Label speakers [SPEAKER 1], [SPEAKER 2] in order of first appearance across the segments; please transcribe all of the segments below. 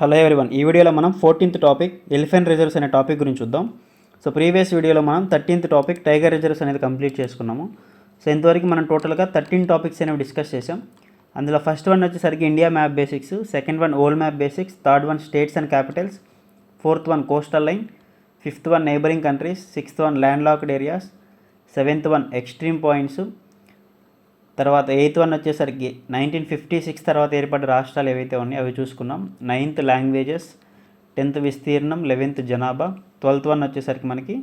[SPEAKER 1] Hello everyone. ఈ వీడియోలో మనం ఫోర్టీన్త్ టాపిక్ ఎలిఫెంట్ రిజర్వ్స్ అనే టాపిక్ గురించి చూద్దాం. సో ప్రీవియస్ వీడియోలో మనం థర్టీన్త్ టాపిక్ టైగర్ రిజర్వ్స్ అనేది కంప్లీట్ చేసుకున్నాము. సో ఇంతవరకు మనం టోటల్గా థర్టీన్ టాపిక్స్ అనేవి డిస్కస్ చేసాం అందులో ఫస్ట్ వన్ వచ్చేసరికి India map basics second one world map basics third one states and capitals fourth one coastal line fifth one neighbouring countries sixth one landlocked areas seventh one extreme points తర్వాత eighth one వచ్చేసరికి nineteen fifty six తర్వాత ఏర్పడిన రాష్ట్రాలు ఏవైతే ఉన్నాయో అవి చూసుకున్నాం ninth languages tenth విస్తీర్ణం లెవెన్త్ జనాభా ట్వెల్త్ వన్ వచ్చేసరికి మనకి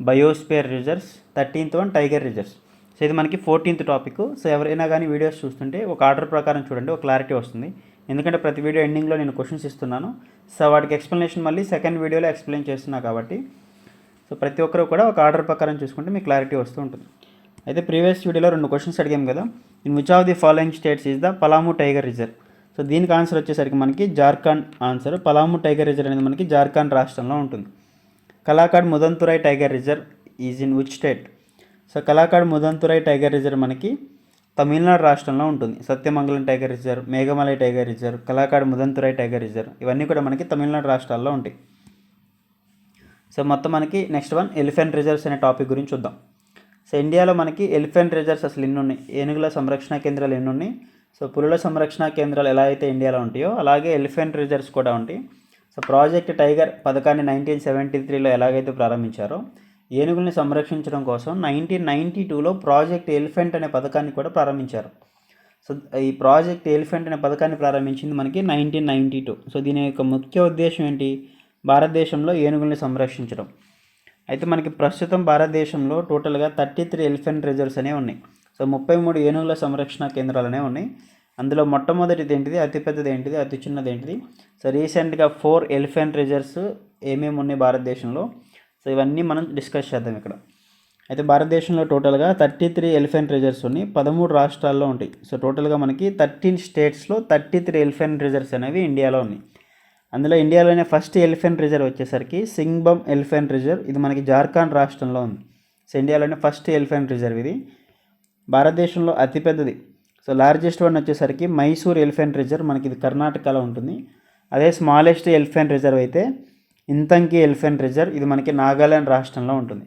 [SPEAKER 1] biosphere reserves thirteenth one tiger reserves. So ఇది మనకి ఫోర్టీన్త్ టాపిక్. సో ఎవరైనా కానీ వీడియోస్ చూస్తుంటే ఒక ఆర్డర్ ప్రకారం చూడండి ఒక క్లారిటీ వస్తుంది. ఎందుకంటే ప్రతి వీడియో ఎండింగ్లో నేను క్వశ్చన్స్ ఇస్తున్నాను. సో వాటికి ఎక్స్ప్లెనేషన్ మళ్ళీ సెకండ్ వీడియోలో ఎక్స్ప్లెయిన్ చేస్తున్నా కాబట్టి. సో ప్రతి ఒక్కరు కూడా ఒక ఆర్డర్ ప్రకారం చూసుకుంటే మీకు క్లారిటీ వస్తూ ఉంటుంది. అయితే ప్రీవియస్ వీడియోలో రెండు క్వశ్చన్స్ అడిగాం కదా. In which of the following states is the Palamu tiger reserve so దీనికి ఆన్సర్ వచ్చేసరికి మనకి Jharkhand answer Palamu tiger reserve అనేది మనకి జార్ఖండ్ రాష్ట్రంలో ఉంటుంది. Kalakad Mundanthurai tiger reserve is in which state so Kalakad Mundanthurai tiger reserve మనకి తమిళనాడు రాష్ట్రంలో ఉంటుంది. Sathyamangalam tiger reserve Meghamalai tiger reserve Kalakad Mundanthurai tiger reserve ఇవన్నీ కూడా మనకి తమిళనాడు రాష్ట్రాల్లో ఉంటాయి. సో మొత్తం మనకి నెక్స్ట్ వన్ ఎలిఫెంట్ రిజర్వ్స్ అనే టాపిక్ గురించి చూద్దాం. సో ఇండియాలో మనకి ఎలిఫెంట్ రిజర్వ్స్ అసలు ఎన్ని ఉన్నాయి ఏనుగుల సంరక్షణ కేంద్రాలు ఎన్ని ఉన్నాయి సో పులుల సంరక్షణ కేంద్రాలు ఎలా అయితే ఇండియాలో ఉంటాయో అలాగే ఎలిఫెంట్ రిజర్వ్స్ కూడా ఉంటాయి. సో ప్రాజెక్ట్ టైగర్ పథకాన్ని నైన్టీన్ సెవెంటీ త్రీలో ఎలాగైతే ప్రారంభించారో ఏనుగుల్ని సంరక్షించడం కోసం నైన్టీన్ నైంటీ టూలో ప్రాజెక్ట్ ఎలిఫెంట్ అనే పథకాన్ని కూడా ప్రారంభించారు. సో ఈ ప్రాజెక్ట్ ఎలిఫెంట్ అనే పథకాన్ని ప్రారంభించింది మనకి నైన్టీన్ నైంటీ టూ సో దీని యొక్క ముఖ్య ఉద్దేశం ఏంటి? భారతదేశంలో ఏనుగుల్ని సంరక్షించడం. అయితే మనకి ప్రస్తుతం భారతదేశంలో టోటల్గా థర్టీ త్రీ ఎలిఫెంట్ రిజర్వ్స్ అనేవి ఉన్నాయి. సో ముప్పై మూడు ఏనుగుల సంరక్షణ కేంద్రాలు అనేవి ఉన్నాయి. అందులో మొట్టమొదటిది ఏంటిది? అతిపెద్దది ఏంటిది? అతి చిన్నది ఏంటిది? సో రీసెంట్గా ఫోర్ ఎలిఫెంట్ రిజర్వ్స్ ఏమేమి ఉన్నాయి భారతదేశంలో? సో ఇవన్నీ మనం డిస్కస్ చేద్దాం ఇక్కడ. అయితే భారతదేశంలో టోటల్గా థర్టీ త్రీ ఎలిఫెంట్ రిజర్వ్స్ ఉన్నాయి. పదమూడు రాష్ట్రాల్లో ఉంటాయి. సో టోటల్గా మనకి థర్టీన్ స్టేట్స్లో థర్టీ త్రీ ఎలిఫెంట్ రిజర్వ్స్ అనేవి ఇండియాలో ఉన్నాయి. అందులో ఇండియాలోనే ఫస్ట్ ఎలిఫెంట్ రిజర్వ్ వచ్చేసరికి సింగ్బమ్ ఎలిఫెంట్ రిజర్వ్ ఇది మనకి జార్ఖండ్ రాష్ట్రంలో ఉంది. సో ఇండియాలోనే ఫస్ట్ ఎలిఫెంట్ రిజర్వ్ ఇది. భారతదేశంలో అతిపెద్దది. సో లార్జెస్ట్ వన్ వచ్చేసరికి మైసూర్ ఎలిఫెంట్ రిజర్వ్ మనకి ఇది కర్ణాటకలో ఉంటుంది. అదే స్మాలెస్ట్ ఎలిఫెంట్ రిజర్వ్ అయితే ఇంతంకి ఎలిఫెంట్ రిజర్వ్ ఇది మనకి నాగాలాండ్ రాష్ట్రంలో ఉంటుంది.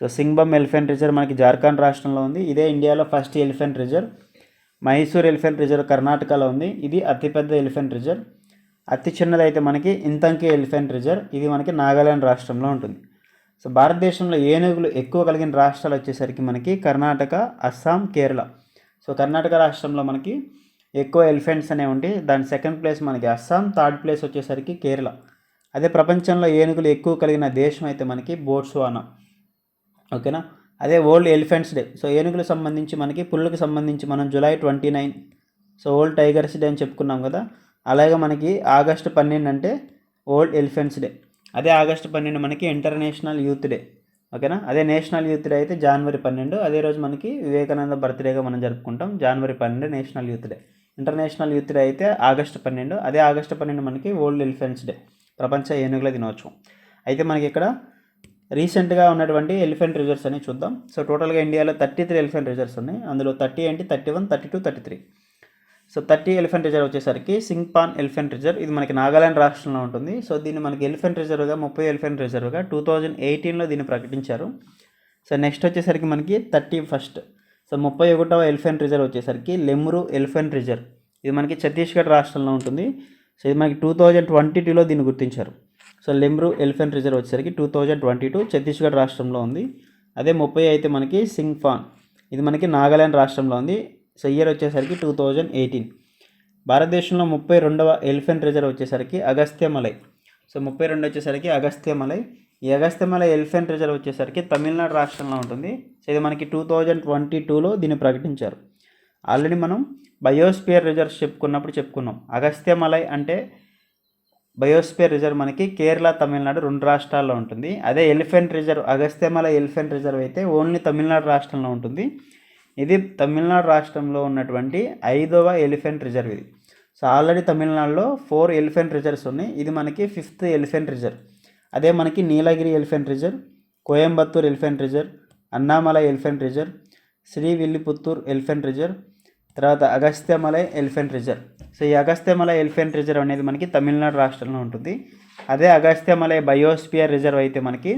[SPEAKER 1] సో సింగ్బమ్ ఎలిఫెంట్ రిజర్వ్ మనకి జార్ఖండ్ రాష్ట్రంలో ఉంది. ఇదే ఇండియాలో first elephant reserve Mysore elephant reserve కర్ణాటకలో ఉంది. ఇది అతిపెద్ద ఎలిఫెంట్ రిజర్వ్ అతి చిన్నది అయితే మనకి ఇంతంకి ఎలిఫెంట్ రిజర్వ్. ఇది మనకి నాగాలాండ్ రాష్ట్రంలో ఉంటుంది. సో భారతదేశంలో ఏనుగులు ఎక్కువ కలిగిన రాష్ట్రాలు వచ్చేసరికి మనకి కర్ణాటక అస్సాం కేరళ. సో కర్ణాటక రాష్ట్రంలో మనకి ఎక్కువ ఎలిఫెంట్స్ అనేవి ఉంటాయి. దాని సెకండ్ ప్లేస్ మనకి అస్సాం థర్డ్ ప్లేస్ వచ్చేసరికి కేరళ. అదే ప్రపంచంలో ఏనుగులు ఎక్కువ కలిగిన దేశం అయితే మనకి బోట్స్వానా. ఓకేనా? అదే వరల్డ్ ఎలిఫెంట్స్ డే. సో ఏనుగులకు సంబంధించి మనకి పుల్లుకి సంబంధించి మనం July twenty nine. So world tigers day అని చెప్పుకున్నాం కదా. అలాగే మనకి ఆగస్టు పన్నెండు అంటే ఓల్డ్ ఎలిఫెంట్స్ డే అదే ఆగస్టు పన్నెండు మనకి ఇంటర్నేషనల్ యూత్ డే ఓకేనా? అదే నేషనల్ యూత్ డే అయితే జనవరి పన్నెండు. అదే రోజు మనకి వివేకానంద బర్త్డేగా మనం జరుపుకుంటాం. జనవరి పన్నెండు national youth day international youth day అయితే ఆగస్టు పన్నెండు. అదే ఆగస్టు పన్నెండు మనకి ఓల్డ్ ఎలిఫెంట్స్ డే ప్రపంచ ఏనుగుల దినోత్సవం. అయితే మనకి ఇక్కడ రీసెంట్గా ఉన్నటువంటి ఎలిఫెంట్ రిజర్వ్స్ అని చూద్దాం. సో టోటల్గా ఇండియాలో థర్టీ త్రీ ఎలిఫెంట్ రిజర్వ్స్ ఉన్నాయి. అందులో థర్టీ ఏంటి? Thirty one thirty two thirty three so thirty elephant reserve వచ్చేసరికి సింగ్పాన్ ఎలిఫెంట్ రిజర్వ్. ఇది మనకి నాగాలాండ్ రాష్ట్రంలో ఉంటుంది. సో దీన్ని మనకి ఎలిఫెంట్ రిజర్వ్గా ముప్పై ఎలిఫెంట్ రిజర్వ్గా టూ థౌజండ్ ఎయిటీన్లో దీన్ని ప్రకటించారు. సో నెక్స్ట్ వచ్చేసరికి మనకి థర్టీ ఫస్ట్. సో ముప్పై ఒకటవ ఎలిఫెంట్ రిజర్వ్ వచ్చేసరికి లెమ్రు ఎలిఫెంట్ రిజర్వ్. ఇది మనకి ఛత్తీస్గఢ్ రాష్ట్రంలో ఉంటుంది. సో ఇది మనకి టూ థౌజండ్ ట్వంటీ టూలో దీన్ని గుర్తించారు. సో లెమ్రు ఎలిఫెంట్ రిజర్వ్ వచ్చేసరికి two thousand twenty two Chhattisgarh రాష్ట్రంలో ఉంది. అదే ముప్పై అయితే మనకి సింగ్ఫాన్ ఇది మనకి నాగాలాండ్ రాష్ట్రంలో ఉంది. సో ఇయర్ వచ్చేసరికి టూ థౌజండ్ ఎయిటీన్. భారతదేశంలో ముప్పై రెండవ ఎలిఫెంట్ రిజర్వ్ వచ్చేసరికి అగస్త్యమలై సో ముప్పై రెండు వచ్చేసరికి అగస్త్యమలై ఈ అగస్త్యమలై ఎలిఫెంట్ రిజర్వ్ వచ్చేసరికి తమిళనాడు రాష్ట్రంలో ఉంటుంది. సో ఇది మనకి టూ థౌజండ్ ట్వంటీ టూలో దీన్ని ప్రకటించారు. ఆల్రెడీ మనం బయోస్పియర్ రిజర్వ్స్ చెప్పుకున్నప్పుడు చెప్పుకున్నాం. అగస్త్యమలై అంటే బయోస్పియర్ రిజర్వ్ మనకి కేరళ తమిళనాడు రెండు రాష్ట్రాల్లో ఉంటుంది. అదే elephant reserve Agasthyamalai elephant reserve అయితే ఓన్లీ తమిళనాడు రాష్ట్రంలో ఉంటుంది. ఇది తమిళనాడు రాష్ట్రంలో ఉన్నటువంటి ఐదవ ఎలిఫెంట్ రిజర్వ్ ఇది. సో ఆల్రెడీ తమిళనాడులో ఫోర్ ఎలిఫెంట్ రిజర్వ్స్ ఉన్నాయి. ఇది మనకి ఫిఫ్త్ ఎలిఫెంట్ రిజర్వ్. అదే మనకి Nilgiri elephant reserve Coimbatore elephant reserve Anamalai elephant reserve Sri Villiputhur elephant reserve తర్వాత అగస్త్యమలై ఎలిఫెంట్ రిజర్వ్. సో ఈ అగస్త్యమలై ఎలిఫెంట్ రిజర్వ్ అనేది మనకి తమిళనాడు రాష్ట్రంలో ఉంటుంది. అదే అగస్త్యమలై బయోస్పియర్ రిజర్వ్ అయితే మనకి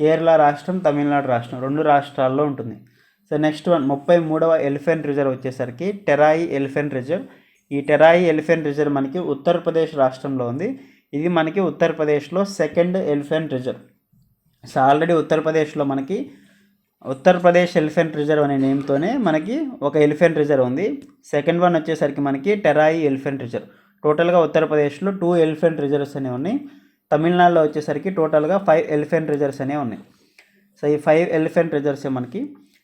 [SPEAKER 1] కేరళ రాష్ట్రం తమిళనాడు రాష్ట్రం రెండు రాష్ట్రాల్లో ఉంటుంది. సో నెక్స్ట్ వన్ ముప్పై మూడవ ఎలిఫెంట్ రిజర్వ్ వచ్చేసరికి టెరాయి ఎలిఫెంట్ రిజర్వ్. ఈ టెరాయి ఎలిఫెంట్ రిజర్వ్ మనకి ఉత్తరప్రదేశ్ రాష్ట్రంలో ఉంది. ఇది మనకి ఉత్తరప్రదేశ్లో second elephant reserve. So already ఉత్తరప్రదేశ్లో మనకి ఉత్తరప్రదేశ్ ఎలిఫెంట్ రిజర్వ్ అనే నేమ్తోనే మనకి ఒక ఎలిఫెంట్ రిజర్వ్ ఉంది. సెకండ్ వన్ వచ్చేసరికి మనకి టెరాయి ఎలిఫెంట్ రిజర్వ్. టోటల్గా ఉత్తరప్రదేశ్లో టూ ఎలిఫెంట్ రిజర్వ్స్ అనేవి ఉన్నాయి. తమిళనాడులో వచ్చేసరికి టోటల్గా ఫైవ్ ఎలిఫెంట్ రిజర్వ్స్ అనేవి ఉన్నాయి. సో ఈ ఫైవ్ ఎలిఫెంట్ రిజర్వ్స్ మనకి.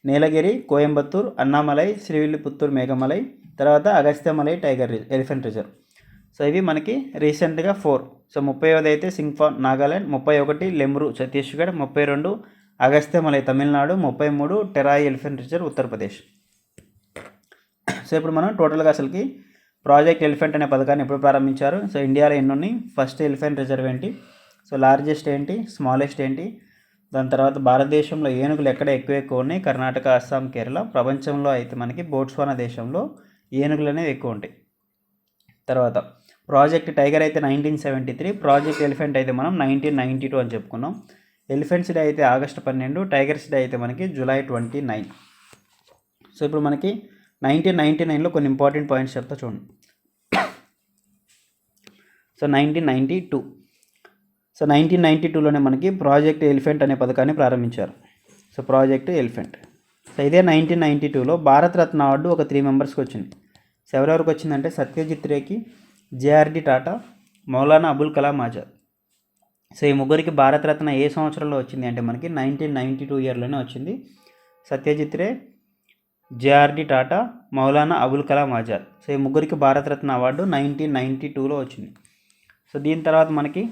[SPEAKER 1] నీలగిరి కోయంబత్తూర్ అన్నామలై శ్రీవిల్లిపుత్తూర్ మేఘమలై తర్వాత Agasthyamalai tiger reserve elephant reserve. So ఇవి మనకి రీసెంట్గా ఫోర్. సో ముప్పైవది అయితే సింగ్ఫాన్ నాగాలాండ్ ముప్పై ఒకటి లెమ్రు ఛత్తీస్గఢ్ ముప్పై రెండు అగస్త్యమలై తమిళనాడు ముప్పై మూడు Terai elephant reserve Uttar Pradesh. So ఇప్పుడు మనం టోటల్గా అసలుకి ప్రాజెక్ట్ ఎలిఫెంట్ అనే పథకాన్ని ఎప్పుడు ప్రారంభించారు? సో ఇండియాలో ఎన్ని ఉన్నాయి ఫస్ట్ ఎలిఫెంట్ రిజర్వ్ ఏంటి? సో లార్జెస్ట్ ఏంటి? స్మాలెస్ట్ ఏంటి? దాని తర్వాత భారతదేశంలో ఏనుగులు ఎక్కడ ఎక్కువ ఎక్కువ ఉన్నాయి? కర్ణాటక అస్సాం కేరళ. ప్రపంచంలో అయితే మనకి బోట్స్వానా దేశంలో ఏనుగులు అనేవి ఎక్కువ ఉంటాయి. తర్వాత ప్రాజెక్ట్ టైగర్ అయితే nineteen seventy three project elephant అయితే మనం నైన్టీన్ నైంటీ టూ అని చెప్పుకున్నాం. ఎలిఫెంట్స్ డే అయితే ఆగస్టు పన్నెండు టైగర్స్ డే అయితే మనకి జూలై ట్వంటీ నైన్. సో ఇప్పుడు మనకి నైన్టీన్ నైంటీ నైన్లో కొన్ని ఇంపార్టెంట్ పాయింట్స్ చెప్తా చూడండి. So nineteen ninety two. So nineteen ninety టూలోనే మనకి ప్రాజెక్ట్ ఎలిఫెంట్ అనే పథకాన్ని ప్రారంభించారు. So project elephant. సో ఇదే నైన్టీన్ నైంటీ టూలో భారతరత్న అవార్డు ఒక త్రీ మెంబర్స్కి వచ్చింది. సో ఎవరెవరికి వచ్చిందంటే సత్యజిత్ రేకి జేఆర్డి టాటా మౌలానా అబుల్ కలాం ఆజాద్. సో ఈ ముగ్గురికి భారతరత్న ఏ సంవత్సరంలో వచ్చింది అంటే మనకి నైన్టీన్ నైంటీ టూ ఇయర్లోనే వచ్చింది. సత్యజిత్ రే జేఆర్డి టాటా మౌలానా అబుల్ కలాం ఆజాద్. సో ఈ ముగ్గురికి భారతరత్న అవార్డు నైన్టీన్ నైంటీ టూలో వచ్చింది. సో దీని తర్వాత మనకి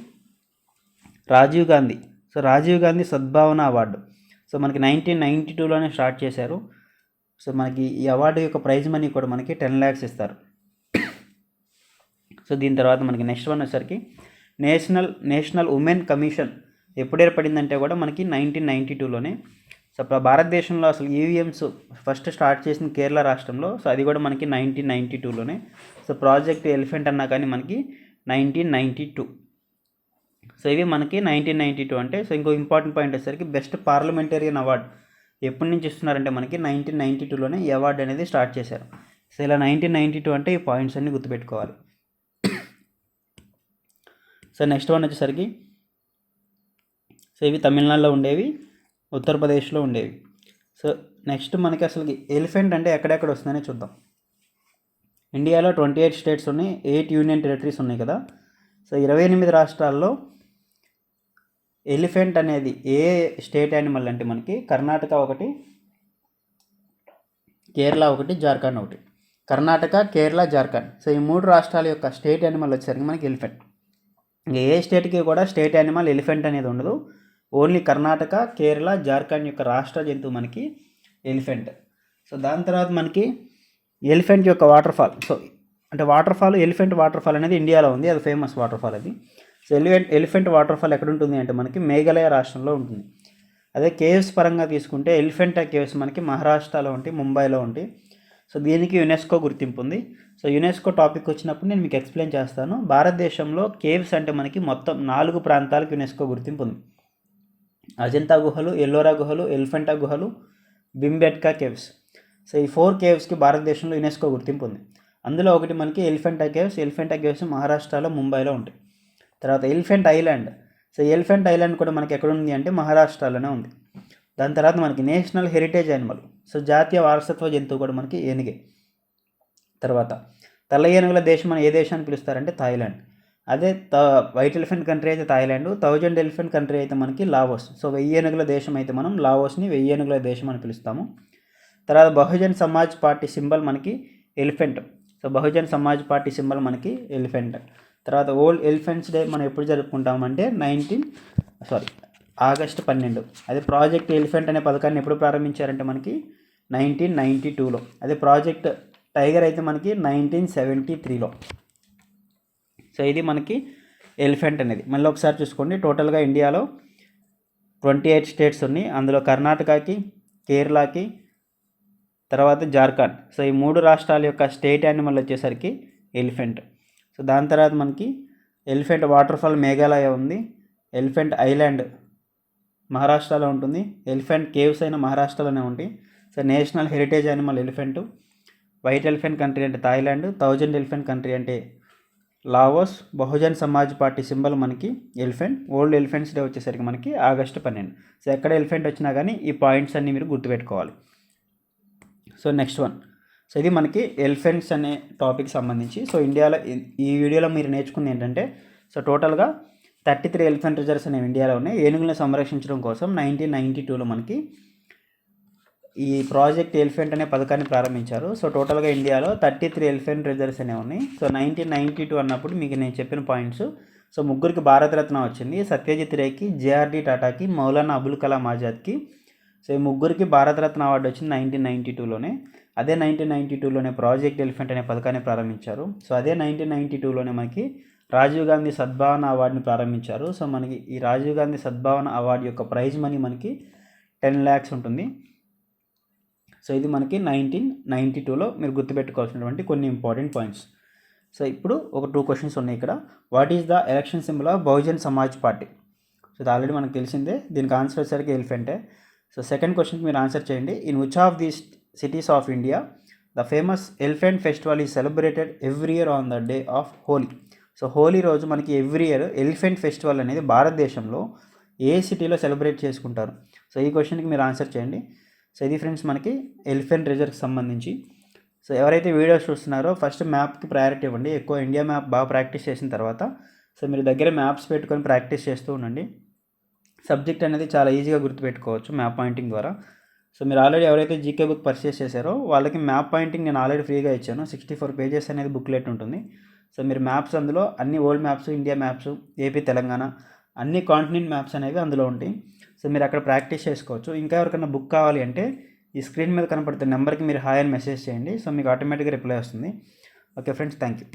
[SPEAKER 1] Rajiv Gandhi. So Rajiv Gandhi Sadbhavana award. So మనకి నైన్టీన్ నైంటీ టూలోనే స్టార్ట్ చేశారు. సో మనకి ఈ అవార్డు యొక్క ప్రైజ్ మనీ కూడా మనకి టెన్ ల్యాక్స్ ఇస్తారు. సో దీని తర్వాత మనకి నెక్స్ట్ వన్ వచ్చేసరికి నేషనల్ నేషనల్ ఉమెన్ కమిషన్ ఎప్పుడు ఏర్పడిందంటే కూడా మనకి నైన్టీన్ నైంటీ టూలోనే సో అప్పుడు భారతదేశంలో అసలు ఈవీఎంస్ ఫస్ట్ స్టార్ట్ చేసిన కేరళ రాష్ట్రంలో. సో అది కూడా మనకి నైన్టీన్ నైంటీ టూలోనే సో ప్రాజెక్ట్ ఎలిఫెంట్ అన్నా కానీ మనకి నైన్టీన్ నైంటీ టూ సో ఇవి మనకి నైన్టీన్ నైంటీ టూ అంటే సో ఇంకో ఇంపార్టెంట్ పాయింట్ వచ్చేసరికి బెస్ట్ పార్లమెంటేరియన్ అవార్డ్ ఎప్పటి నుంచి ఇస్తున్నారంటే మనకి నైన్టీన్ నైంటీ టూలోనే ఈ అవార్డు అనేది స్టార్ట్ చేశారు. సో ఇలా నైన్టీన్ నైంటీ టూ అంటే ఈ పాయింట్స్ అన్ని గుర్తుపెట్టుకోవాలి. సో నెక్స్ట్ వన్ వచ్చేసరికి సో ఇవి తమిళనాడులో ఉండేవి ఉత్తరప్రదేశ్లో ఉండేవి. సో నెక్స్ట్ మనకి అసలు ఎలిఫెంట్ అంటే ఎక్కడెక్కడ వస్తుందని చూద్దాం. ఇండియాలో ట్వంటీ ఎయిట్ స్టేట్స్ ఉన్నాయి ఎయిట్ యూనియన్ టెరిటరీస్ ఉన్నాయి కదా. సో ఇరవై ఎనిమిది రాష్ట్రాల్లో ఎలిఫెంట్ అనేది ఏ స్టేట్ యానిమల్ అంటే మనకి కర్ణాటక ఒకటి కేరళ ఒకటి జార్ఖండ్ ఒకటి. కర్ణాటక కేరళ జార్ఖండ్. సో ఈ మూడు రాష్ట్రాల యొక్క స్టేట్ యానిమల్ వచ్చేసరికి మనకి ఎలిఫెంట్. ఇంకా ఏ స్టేట్కి కూడా స్టేట్ యానిమల్ ఎలిఫెంట్ అనేది ఉండదు. ఓన్లీ కర్ణాటక కేరళ జార్ఖండ్ యొక్క రాష్ట్ర జంతువు మనకి ఎలిఫెంట్. సో దాని తర్వాత మనకి ఎలిఫెంట్ యొక్క వాటర్ ఫాల్ సో అంటే water fall elephant water fall అనేది ఇండియాలో ఉంది. అది ఫేమస్ వాటర్ ఫాల్ అది. So elephant elephant water fall ఎక్కడ ఉంటుంది అంటే మనకి మేఘాలయ రాష్ట్రంలో ఉంటుంది. అదే కేవ్స్ పరంగా తీసుకుంటే ఎలిఫెంట్ కేవ్స్ మనకి మహారాష్ట్రలో ఉంటాయి ముంబైలో ఉంటాయి సో దీనికి యునెస్కో గుర్తింపు ఉంది. సో యునెస్కో టాపిక్ వచ్చినప్పుడు నేను మీకు ఎక్స్ప్లెయిన్ చేస్తాను. భారతదేశంలో కేవ్స్ అంటే మనకి మొత్తం నాలుగు ప్రాంతాలకు యునెస్కో గుర్తింపు ఉంది. అజంతా గుహలు ఎల్లోరా గుహలు ఎలిఫెంటా గుహలు బింబెట్కా కేవ్స్. సో ఈ ఫోర్ కేవ్స్కి భారతదేశంలో యునెస్కో గుర్తింపు ఉంది. అందులో ఒకటి మనకి ఎలిఫెంటా కేవ్స్ ఎలిఫెంటా కేవ్స్ మహారాష్ట్రలో ముంబైలో ఉంటాయి. తర్వాత elephant island. So elephant island కూడా మనకి ఎక్కడ ఉంది అంటే మహారాష్ట్రలోనే ఉంది. దాని తర్వాత మనకి నేషనల్ హెరిటేజ్ యానిమల్. సో జాతీయ వారసత్వ జంతువు కూడా మనకి ఏనుగే. తర్వాత తెల్ల ఏనుగుల దేశం అని ఏ దేశాన్ని పిలుస్తారంటే థాయిలాండ్. అదే త వైట్ ఎలిఫెంట్ కంట్రీ అయితే థాయిలాండ్ థౌజండ్ ఎలిఫెంట్ కంట్రీ అయితే మనకి లావోస్. సో వెయ్యి ఏనుగుల దేశం అయితే మనం లావోస్ని వెయ్యి ఏనుగుల దేశం అని పిలుస్తాము. తర్వాత బహుజన్ సమాజ్ పార్టీ సింబల్ మనకి elephant. So Bahujan Samaj party symbol మనకి ఎలిఫెంట్. తర్వాత ఓల్డ్ ఎలిఫెంట్స్ డే మనం ఎప్పుడు జరుపుకుంటామంటే నైన్టీన్ సారీ ఆగస్ట్ పన్నెండు. అదే ప్రాజెక్ట్ ఎలిఫెంట్ అనే పథకాన్ని ఎప్పుడు ప్రారంభించారంటే మనకి నైన్టీన్ నైంటీ టూలో. అదే ప్రాజెక్ట్ టైగర్ అయితే మనకి నైన్టీన్ సెవెంటీ త్రీలో. సో ఇది మనకి ఎలిఫెంట్ అనేది. మళ్ళీ ఒకసారి చూసుకోండి టోటల్గా ఇండియాలో ట్వంటీ ఎయిట్ స్టేట్స్ ఉన్నాయి. అందులో కర్ణాటకకి కేరళకి తర్వాత జార్ఖండ్. సో ఈ మూడు రాష్ట్రాల యొక్క స్టేట్ యానిమల్ వచ్చేసరికి ఎలిఫెంట్. సో దాని తర్వాత మనకి ఎలిఫెంట్ వాటర్ఫాల్ మేఘాలయ ఉంది. ఎలిఫెంట్ ఐలాండ్ మహారాష్ట్రలో ఉంటుంది. ఎలిఫెంట్ కేవ్స్ అయిన మహారాష్ట్రలోనే ఉంటాయి so national heritage animal elephant white elephant country అంటే థాయిలాండ్ థౌజండ్ ఎలిఫెంట్ కంట్రీ అంటే Laos Bahujan Samaj party symbol మనకి ఎలిఫెంట్ ఓల్డ్ ఎలిఫెంట్స్ డే వచ్చేసరికి మనకి ఆగస్టు పన్నెండు. సో ఎక్కడ ఎలిఫెంట్ వచ్చినా కానీ ఈ పాయింట్స్ అన్నీ మీరు గుర్తుపెట్టుకోవాలి. So next one. సో ఇది మనకి ఎలిఫెంట్స్ అనే టాపిక్ సంబంధించి. సో ఇండియాలో ఈ- వీడియోలో మీరు నేర్చుకుంది ఏంటంటే సో టోటల్గా థర్టీ త్రీ ఎలిఫెంట్ రిజర్వ్స్ అనేవి ఇండియాలో ఉన్నాయి. ఏనుగులను సంరక్షించడం కోసం నైన్టీన్ నైంటీ టూలో మనకి ఈ ప్రాజెక్ట్ ఎలిఫెంట్ అనే పథకాన్ని ప్రారంభించారు. సో టోటల్గా ఇండియాలో థర్టీ త్రీ ఎలిఫెంట్ రిజర్వ్స్ అనేవి ఉన్నాయి. సో నైన్టీన్ నైంటీ టూ అన్నప్పుడు మీకు నేను చెప్పిన పాయింట్స్ సో ముగ్గురికి భారతరత్న వచ్చింది. సత్యజిత్ రేకి జేఆర్డి టాటాకి మౌలానా అబుల్ కలాం ఆజాద్కి. సో ఈ ముగ్గురికి భారతరత్న అవార్డు వచ్చింది నైన్టీన్ నైంటీ టూలోనే అదే నైన్టీన్ నైంటీ టూలోనే ప్రాజెక్ట్ ఎలిఫెంట్ అనే పథకాన్ని ప్రారంభించారు. సో అదే నైన్టీన్ నైన్టీ టూలోనే మనకి రాజీవ్ గాంధీ సద్భావన అవార్డుని ప్రారంభించారు. సో మనకి ఈ రాజీవ్ గాంధీ సద్భావన అవార్డు యొక్క ప్రైజ్ మనీ మనకి టెన్ ల్యాక్స్ ఉంటుంది. సో ఇది మనకి నైన్టీన్ నైంటీ టూలో మీరు గుర్తుపెట్టుకోవాల్సినటువంటి కొన్ని ఇంపార్టెంట్ పాయింట్స్. సో ఇప్పుడు ఒక టూ క్వశ్చన్స్ ఉన్నాయి ఇక్కడ. What is the election symbol of Bahujan Samaj party so ఇది ఆల్రెడీ మనకు తెలిసిందే. దీనికి ఆన్సర్ వచ్చేసరికి ఎలిఫెంటే. సో సెకండ్ క్వశ్చన్కి మీరు ఆన్సర్ చేయండి. In which of these cities of India the famous elephant festival is celebrated every year on the day of Holi so Holi రోజు మనకి ఎవ్రీ ఇయర్ ఎలిఫెంట్ ఫెస్టివల్ అనేది భారతదేశంలో ఏ సిటీలో సెలబ్రేట్ చేసుకుంటారు? సో ఈ క్వశ్చన్కి మీరు ఆన్సర్ చేయండి. సో ఇది ఫ్రెండ్స్ మనకి ఎలిఫెంట్ రిజర్వ్కి సంబంధించి. సో ఎవరైతే వీడియోస్ చూస్తున్నారో ఫస్ట్ మ్యాప్కి ప్రయారిటీ ఇవ్వండి. ఎక్కువ ఇండియా మ్యాప్ బాగా ప్రాక్టీస్ చేసిన తర్వాత. సో మీరు దగ్గర మ్యాప్స్ పెట్టుకొని ప్రాక్టీస్ చేస్తూ ఉండండి. సబ్జెక్ట్ అనేది చాలా ఈజీగా గుర్తుపెట్టుకోవచ్చు మ్యాప్ పాయింటింగ్ ద్వారా. సో మీరు ఆల్రెడీ ఎవరైతే జీకే బుక్ పర్చేస్ చేశారో వాళ్ళకి మ్యాప్ పాయింటింగ్ నేను ఆల్రెడీ ఫ్రీగా ఇచ్చాను. సిక్స్టీ ఫోర్ పేజెస్ అనేది బుక్లెట్ ఉంటుంది. సో మీరు మ్యాప్స్ అందులో అన్ని old maps India maps AP Telangana అన్ని కాంటినెంట్ మ్యాప్స్ అనేవి అందులో ఉంటాయి. సో మీరు అక్కడ ప్రాక్టీస్ చేసుకోవచ్చు. ఇంకా ఎవరికైనా బుక్ కావాలి అంటే ఈ స్క్రీన్ మీద కనపడుతున్న నెంబర్కి మీరు హాయ్ అని మెసేజ్ చేయండి. సో మీకు ఆటోమేటిక్గా రిప్లై వస్తుంది. Okay friends thank you